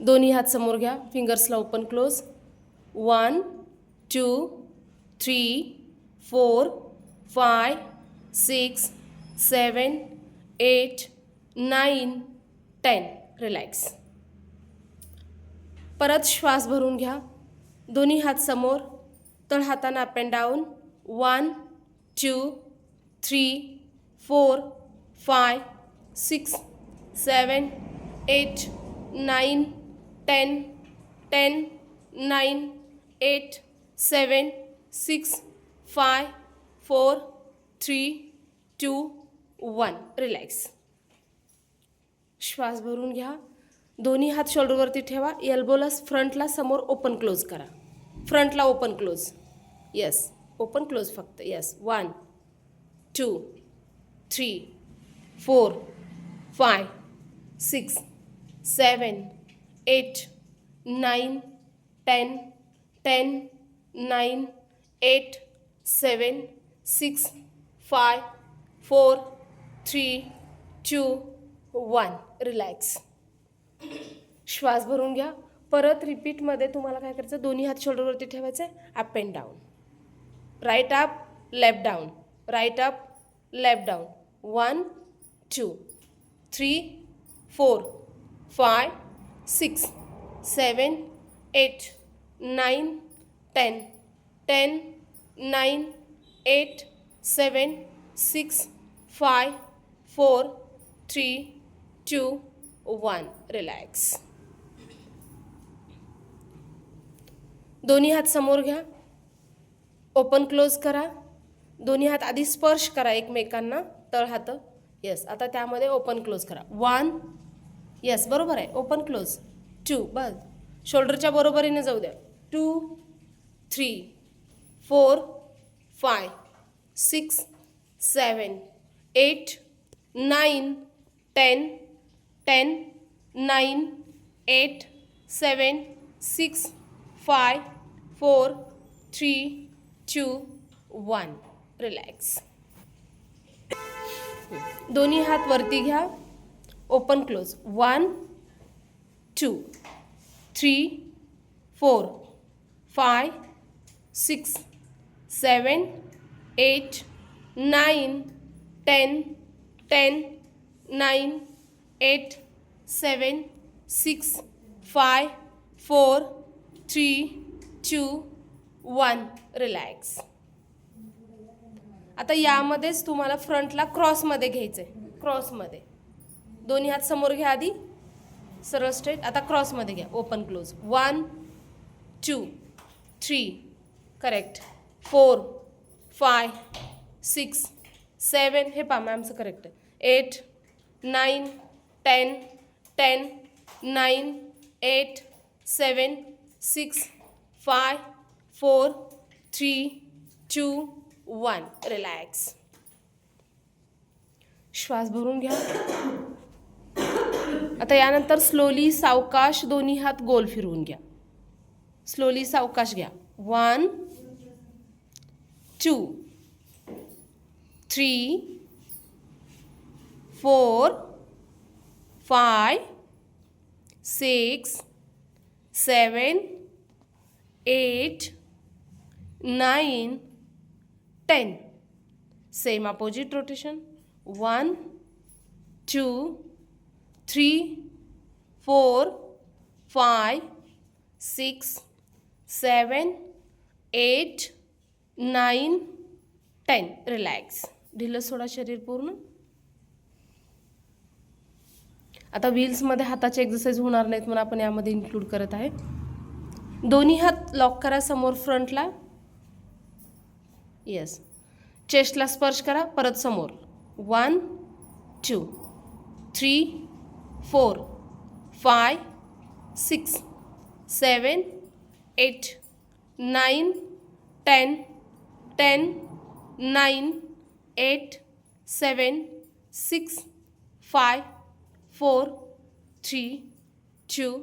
दोन्ही हात समोर घ्या. फिंगर्सला open close one two three four five six seven eight nine ten relax परत श्वास भरून घ्या. दोन्ही हात समोर. तळ हाताना up and down one two three four five six seven eight nine ten ten nine eight seven six five four three two one. Relax. श्वास भरून घ्या. दोन्ही हात शोल्डरवरती ठेवा. एल्बोला फ्रंटला समोर ओपन क्लोज करा. फ्रंटला open close yes open close फक्त. Yes one two three four five six seven eight nine ten ten nine eight seven six five four three two one. Relax. श्वास भरून घ्या. परत रिपीटमध्ये तुम्हाला काय करायचं? दोन्ही हात शोल्डरवरती ठेवायचे. Up and down. Right up left down. Right up left down. One two three four five six seven eight nine ten ten nine eight seven six five four three two one. Relax. दोन्ही हात समोर घ्या. Open close करा. दोन्ही हात आधी स्पर्श करा एकमेकांना. तळ हात येस. आता त्यामध्ये ओपन क्लोज करा. वन येस बरोबर आहे. ओपन क्लोज टू बस. शोल्डरच्या बरोबरीने जाऊ द्या. Two three four five six seven eight nine ten ten nine eight seven six five four three two one relax दोन्ही हात वरती घ्या. Open close one two three four five six seven eight nine ten ten nine eight seven six five four three two one relax आता यामध्येच तुम्हाला फ्रंटला क्रॉसमध्ये घ्यायचं आहे क्रॉसमध्ये दोन्ही हात समोर घ्या आधी. सरळ स्ट्रेट आता क्रॉसमध्ये घ्या. Open close one two three correct four five six seven हे पहा मॅमचं करेक्ट आहे. Eight nine ten ten nine eight seven six five four three two one relax श्वास भरून घ्या. आता यानंतर स्लोली सावकाश दोन्ही हात गोल फिरवून घ्या. स्लोली सावकाश घ्या. One two three four five six seven eight nine ten same opposite rotation one two three four five six seven eight nine ten. Relax. ढिलं सोडा शरीर पूर्ण. आता व्हील्समध्ये हाताचे एक्सरसाइज होणार नाहीत म्हणून आपण यामध्ये इन्क्लूड करत आहे. दोन्ही हात लॉक करा समोर फ्रंटला येस चेस्टला स्पर्श करा परत समोर. One two three four five six seven eight nine ten ten nine eight seven six five four three two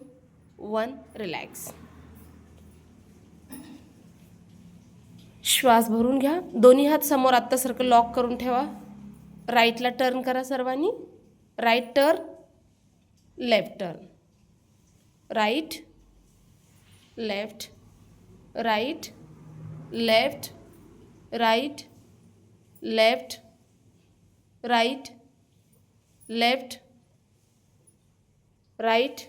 one relax. श्वास भरून घ्या. दोन्ही हात समोर आत्तासारखं लॉक करून ठेवा. राईटला टर्न करा सर्वांनी. Right turn. Left turn. Right left right left right left right left right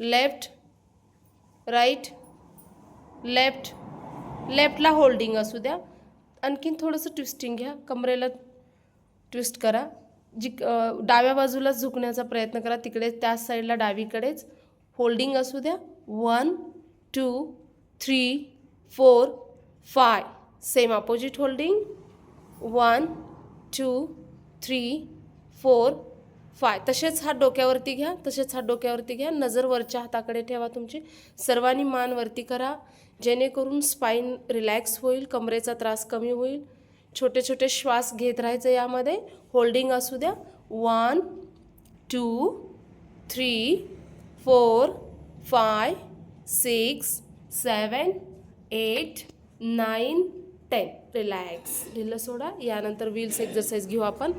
left right left. लेफ्टला holding असू द्या. आणखीन थोडंसं ट्विस्टिंग घ्या. कमरेला ट्विस्ट करा. जी डाव्या बाजूला झुकण्याचा प्रयत्न करा. तिकडे त्याच साईडला डावीकडेच होल्डिंग असू द्या. One two three four five. Same opposite holding. One two three four five. तसेच हात डोक्यावरती घ्या. तसेच हात डोक्यावरती घ्या. नजर वरच्या हाताकडे ठेवा तुमची. सर्वांनी मान वरती करा. जेणेकरून स्पाईन रिलॅक्स होईल. कमरेचा त्रास कमी होईल. छोटे छोटे श्वास घेत राहायचं यामध्ये. होल्डिंग असू द्या. One two three four five six seven eight nine ten relax ढिलं सोडा. यानंतर व्हील्स एक्झरसाइज घेऊ आपण.